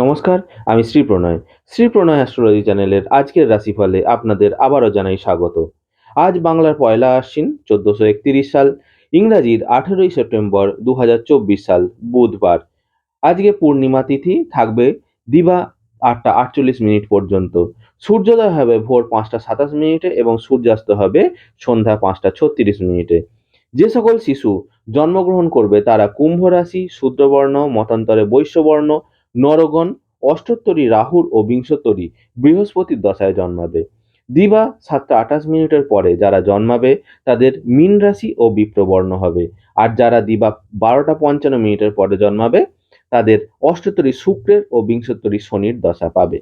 নমস্কার, আমি শ্রী প্রণয়। শ্রী প্রণয় অ্যাস্ট্রোলজি চ্যানেলের আজকের রাশিফলে আপনাদের আবারও জানাই স্বাগত। আজ বাংলার পয়লা আশ্বিন, চোদ্দোশো একতিরিশ সাল, ইংরাজির আঠেরোই সেপ্টেম্বর দু হাজার চব্বিশ সাল, বুধবার। আজকে পূর্ণিমা তিথি থাকবে দিবা আটটা আটচল্লিশ মিনিট পর্যন্ত। সূর্যোদয় হবে ভোর পাঁচটা সাতাশ মিনিটে এবং সূর্যাস্ত হবে সন্ধ্যা পাঁচটা ছত্রিশ মিনিটে। যে সকল শিশু জন্মগ্রহণ করবে তারা কুম্ভ রাশি, শূদ্রবর্ণ, মতান্তরে বৈশ্যবর্ণ নরগণ, অষ্টোত্তরী রাহুর ও বিংশোত্তরী বৃহস্পতির দশায় জন্মাবে। দিবা সাতটা আঠাশ মিনিটের পরে যারা জন্মাবে, তাদের মীন রাশি ও বিপ্রবর্ণ হবে। আর যারা দিবা বারোটা পঞ্চান্ন মিনিটের পরে জন্মাবে, তাদের অষ্টোত্তরী শুক্রের ও বিংশোত্তরী শনির দশা পাবে।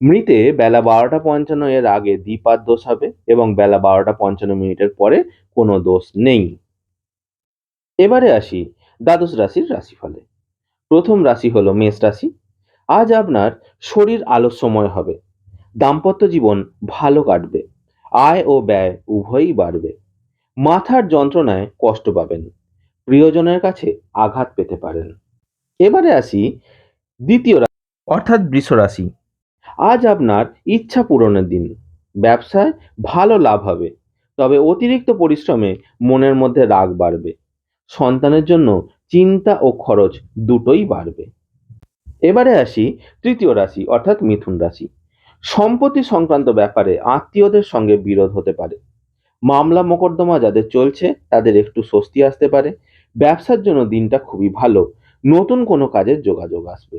মৃতে বেলা বারোটা পঞ্চান্ন এর আগে দ্বিপাদ দোষ হবে এবং বেলা বারোটা পঞ্চান্ন মিনিটের পরে কোনো দোষ নেই। এবারে আসি দ্বাদশ রাশির রাশিফলে। প্রথম রাশি হলো মেষ রাশি। আজ আপনার শরীর আলস্যময় হবে। দাম্পত্য জীবন ভালো কাটবে। আয় ও ব্যয় উভয়ই বাড়বে। মাথার যন্ত্রণায় কষ্ট পাবেন। প্রিয়জনের কাছে আঘাত পেতে পারেন। এবারে আসি দ্বিতীয় রাশি অর্থাৎ বৃষ রাশি। আজ আপনার ইচ্ছা পূরণের দিন। ব্যবসায় ভালো লাভ হবে। তবে অতিরিক্ত পরিশ্রমে মনের মধ্যে রাগ বাড়বে। সন্তানের জন্য চিন্তা ও খরচ দুটোই বাড়বে। এবারে আসি তৃতীয় রাশি, অর্থাৎ মিথুন রাশি। সম্পত্তি সংক্রান্ত ব্যাপারে আত্মীয়দের সঙ্গে বিরোধ হতে পারে। মামলা মোকদ্দমা যাদের চলছে, তাদের একটু স্বস্তি আসতে পারে। ব্যবসার জন্য দিনটা খুবই ভালো, নতুন কোনো কাজের যোগাযোগ আসবে।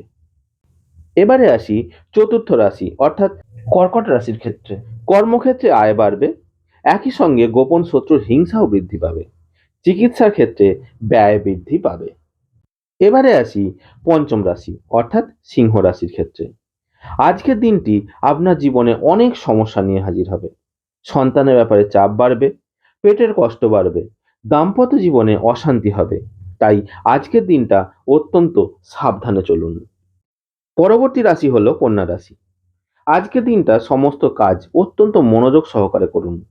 এবারে আসি চতুর্থ রাশি, অর্থাৎ কর্কট রাশির ক্ষেত্রে। কর্মক্ষেত্রে আয় বাড়বে। একই সঙ্গে গোপন শত্রুর হিংসাও বৃদ্ধি পাবে। চিকিৎসার ক্ষেত্রে ব্যয় বৃদ্ধি পাবে। এবারে আসি পঞ্চম রাশি, অর্থাৎ সিংহ রাশির ক্ষেত্রে। আজকের দিনটি আপনার জীবনে অনেক সমস্যা নিয়ে হাজির হবে। সন্তানের ব্যাপারে চাপ বাড়বে, পেটের কষ্ট বাড়বে, দাম্পত্য জীবনে অশান্তি হবে। তাই আজকের দিনটা অত্যন্ত সাবধানে চলুন। পরবর্তী রাশি হলো কন্যা রাশি। আজকের দিনটা সমস্ত কাজ অত্যন্ত মনোযোগ সহকারে করুন।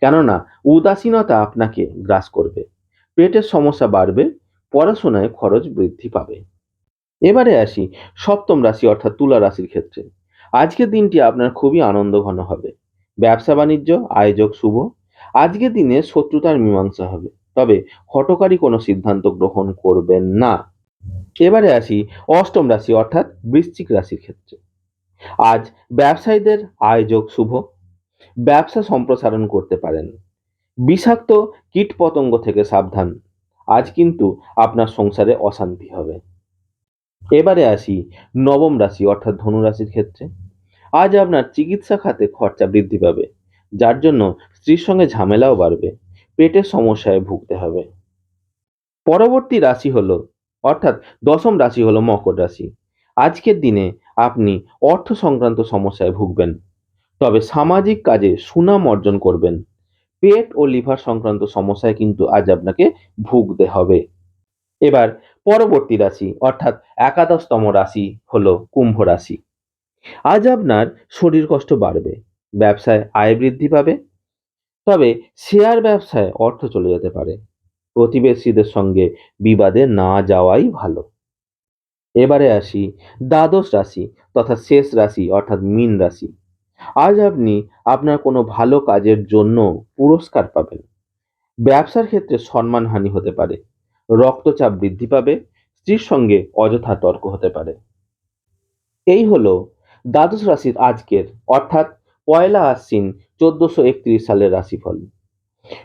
কেননা উদাসীনতা আপনাকে গ্রাস করবে। পেটের সমস্যা বাড়বে, পড়াশোনায় খরচ বৃদ্ধি পাবে। এবারে আসি সপ্তম রাশি অর্থাৎ তুলা রাশির ক্ষেত্রে। আজকের দিনটি আপনার খুবই আনন্দঘন হবে। ব্যবসা বাণিজ্য, আয়োজক শুভ। আজকের দিনে শত্রুতার মীমাংসা হবে। তবে হটকারী কোনো সিদ্ধান্ত গ্রহণ করবেন না। এবারে আসি অষ্টম রাশি অর্থাৎ বৃশ্চিক রাশির ক্ষেত্রে। আজ ব্যবসায়ীদের আয়োজক শুভ। ব্যবসা সম্প্রসারণ করতে পারেন। বিষাক্ত কীটপতঙ্গ থেকে সাবধান। আজ কিন্তু আপনার সংসারে অশান্তি হবে। এবারে আসি নবম রাশি অর্থাৎ ধনু রাশির ক্ষেত্রে। আজ আপনার চিকিৎসা খাতে খরচা বৃদ্ধি পাবে, যার জন্য স্ত্রীর সঙ্গে ঝামেলাও বাড়বে, পেটের সমস্যায় ভুগতে হবে। পরবর্তী রাশি হলো, অর্থাৎ দশম রাশি হলো মকর রাশি। আজকের দিনে আপনি অর্থ সংক্রান্ত সমস্যায় ভুগবেন, তবে সামাজিক কাজে সুনাম অর্জন করবেন। পেট ও লিভার সংক্রান্ত সমস্যায় কিন্তু আজ আপনাকে ভুগতে হবে। এবার পরবর্তী রাশি, অর্থাৎ একাদশতম রাশি হলো কুম্ভ রাশি। আজ আপনার শরীর কষ্ট বাড়বে, ব্যবসায় আয় বৃদ্ধি পাবে, তবে শেয়ার ব্যবসায় অর্থ চলে যেতে পারে। প্রতিবেশীদের সঙ্গে বিবাদে না যাওয়াই ভালো। এবারে আসি, দ্বাদশ রাশি তথা শেষ রাশি, অর্থাৎ মীন রাশি। আজ আপনি আপনার কোনো ভালো কাজের জন্য পুরস্কার পাবেন। ব্যবসার ক্ষেত্রে সম্মানহানি হতে পারে, রক্তচাপ বৃদ্ধি পাবে, স্ত্রীর সঙ্গে অযথা তর্ক হতে পারে। এই হলো দ্বাদশ রাশির আজকের, অর্থাৎ পয়লা আশ্বিন চোদ্দশো একত্রিশ সালের রাশিফল।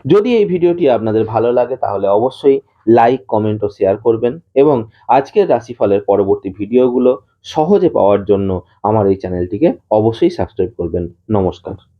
যদি এই ভিডিওটি আপনাদের ভালো লাগে তাহলে অবশ্যই লাইক কমেন্ট ও শেয়ার করবেন এবং আজকের রাশিফলের পরবর্তী ভিডিওগুলো সহজে পাওয়ার জন্য আমার এই চ্যানেলটিকে অবশ্যই সাবস্ক্রাইব করবেন। নমস্কার।